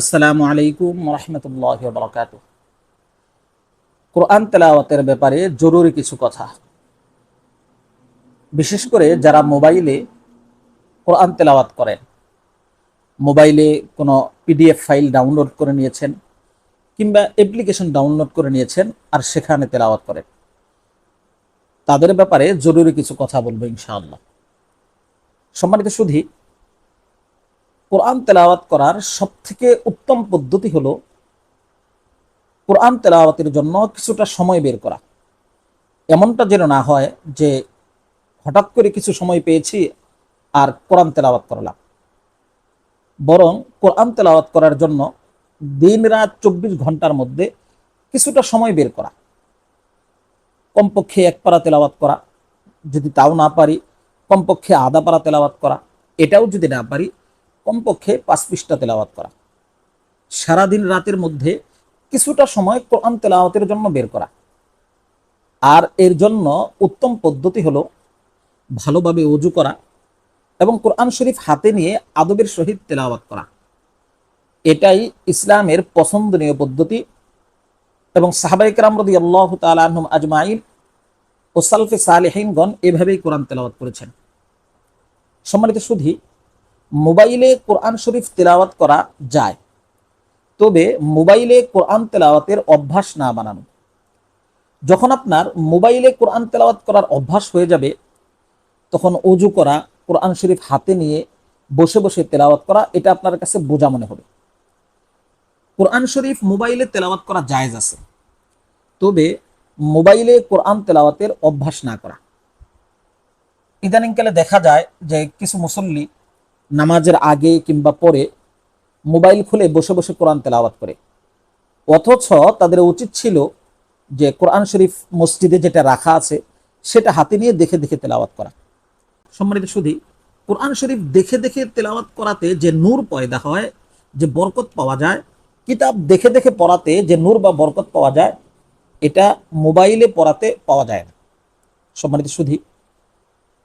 আসসালামু আলাইকুম রহমতুল্লাহ বরকাত কোরআন তেলাওয়াতের ব্যাপারে জরুরি কিছু কথা। বিশেষ করে যারা মোবাইলে কোরআন তেলাওয়াত করেন, মোবাইলে কোনো পিডিএফ ফাইল ডাউনলোড করে নিয়েছেন কিংবা অ্যাপ্লিকেশন ডাউনলোড করে নিয়েছেন আর সেখানে তেলাওয়াত করেন, তাদের ব্যাপারে জরুরি কিছু কথা বলব ইনশাআল্লাহ। সম্মানিত সুধী কোরআন তেলাওয়াত করার সব থেকে উত্তম পদ্ধতি হলো কোরআন তেলাওয়াতের জন্য কিছুটা সময় বের করা। এমনটা যেন না হয় যে হঠাৎ করে কিছু সময় পেয়েছি আর কোরআন তেলাওয়াত করলাম। বরং কোরআন তেলাওয়াত করার জন্য দিন রাত চব্বিশ ঘণ্টার মধ্যে কিছুটা সময় বের করা। কমপক্ষে এক পারা তেলাওয়াত করা, যদি তাও না পারি, কমপক্ষে আধা পারা তেলাওয়াত করা, এটাও যদি না পারি কমপক্ষে পাঁচ পৃষ্ঠা তেলাওয়াত করা। সারাদিন রাতের মধ্যে কিছুটা সময় কোরআন তেলাওয়াতের জন্য বের করা। আর এর জন্য উত্তম পদ্ধতি হলো ভালোভাবে অজু করা এবং কোরআন শরীফ হাতে নিয়ে আদবের সহিত তেলাওয়াত করা। এটাই ইসলামের পছন্দনীয় পদ্ধতি এবং সাহাবাই কেরাম রদি আল্লাহ তালুম আজমাইন ও সালফে সালেহিনগণ এভাবেই কোরআন তেলাওয়াত করেছেন। সম্মানিত সুধী মোবাইলে কোরআন শরীফ তেলাওয়াত করা যায়। তবে মোবাইলে কোরআন তেলাওয়াতের অভ্যাস না বানানো। যখন আপনার মোবাইলে কোরআন তেলাওয়াত করার অভ্যাস হয়ে যাবে, তখন অজু করা, কোরআন শরীফ হাতে নিয়ে বসে বসে তেলাওয়াত করা, এটা আপনার কাছে বোঝা মনে হবে। কোরআন শরীফ মোবাইলে তেলাওয়াত করা জায়জ আছে। তবে মোবাইলে কোরআন তেলাওয়াতের অভ্যাস না করা। ইদানিংকালে দেখা যায় যে কিছু মুসল্লি নামাজের আগে কিংবা পরে মোবাইল খুলে বসে বসে কোরআন তেলাওয়াত করে। অথচ তাদের উচিত ছিল যে কোরআন শরীফ মসজিদে যেটা রাখা আছে, সেটা হাতে নিয়ে দেখে দেখে তেলাওয়াত করা। সম্মানিত শুধু কোরআন শরীফ দেখে দেখে তেলাওয়াত করাতে যে নূর পয়দা হয়, যে বরকত পাওয়া যায়, কিতাব দেখে দেখে পড়াতে যে নূর বা বরকত পাওয়া যায়, এটা মোবাইলে পড়াতে পাওয়া যায় না। সম্মানিত শুধু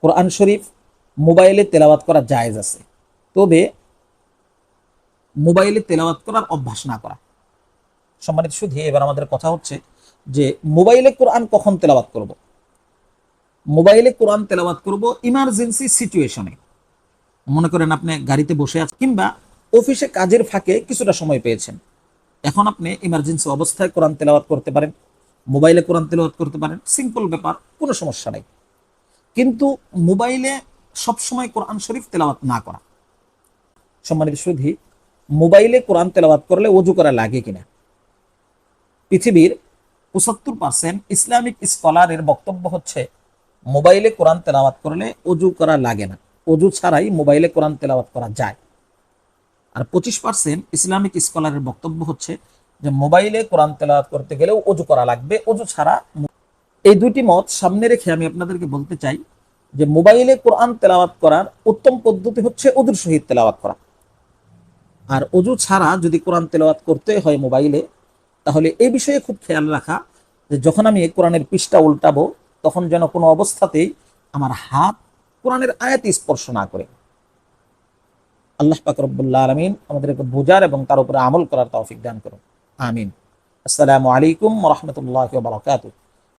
কোরআন শরীফ মোবাইলে তেলাওয়াত করা জায়েজ আছে। তবে মোবাইলে তেলাওয়াত করার অভ্যাস না করা। সম্মানিত শুধু এবার আমাদের কথা হচ্ছে যে মোবাইলে কোরআন কখন তেলাওয়াত করব। মোবাইলে কোরআন তেলাওয়াত করব ইমার্জেন্সি সিচুয়েশনে মনে করেন আপনি গাড়িতে বসে আছেন কিংবা অফিসে কাজের ফাঁকে কিছুটা সময় পেয়েছেন। এখন আপনি ইমার্জেন্সি অবস্থায় কোরআন তেলাওয়াত করতে পারেন, মোবাইলে কোরআন তেলাওয়াত করতে পারেন সিম্পল ব্যাপার, কোনো সমস্যা নেই। কিন্তু মোবাইলে সবসময় কোরআন শরীফ তেলাওয়াত না করা। সম্মানিত সুধি মোবাইলে কোরআন তেলাওয়াত করলে অজু করা লাগে কিনা? পৃথিবীর পঁচাত্তর পার্সেন্ট ইসলামিক স্কলারের বক্তব্য হচ্ছে, মোবাইলে কোরআন তেলাওয়াত করলে অজু করা লাগে না। অজু ছাড়াই মোবাইলে কোরআন তেলাওয়াত করা যায়। আর পঁচিশ পার্সেন্ট ইসলামিক স্কলারের বক্তব্য হচ্ছে যে, মোবাইলে কোরআন তেলাওয়াত করতে গেলেও অজু করা লাগবে। অজু ছাড়া এই দুইটি মত সামনে রেখে আমি আপনাদেরকে বলতে চাই যে, মোবাইলে কোরআন তেলাওয়াত করার উত্তম পদ্ধতি হচ্ছে অজুর সহিত তেলাওয়াত করা। আর অজু ছাড়া যদি কোরআন তেলাওয়াত করতে হয় মোবাইলে, তাহলে এই বিষয়ে খুব খেয়াল রাখা যে যখন আমি কোরআনের পৃষ্ঠা উল্টাবো, তখন যেন কোনো অবস্থাতেই আমার হাত কোরআনের আয়াত স্পর্শ না করে। আল্লাহ পাক রব্বুল্লাহ আলমিন আমাদেরকে বোঝার এবং তার উপরে আমল করার তৌফিক দান করুন। আমিন। আসসালামু আলাইকুম রহমতুল্লাহ বারকাতুহ।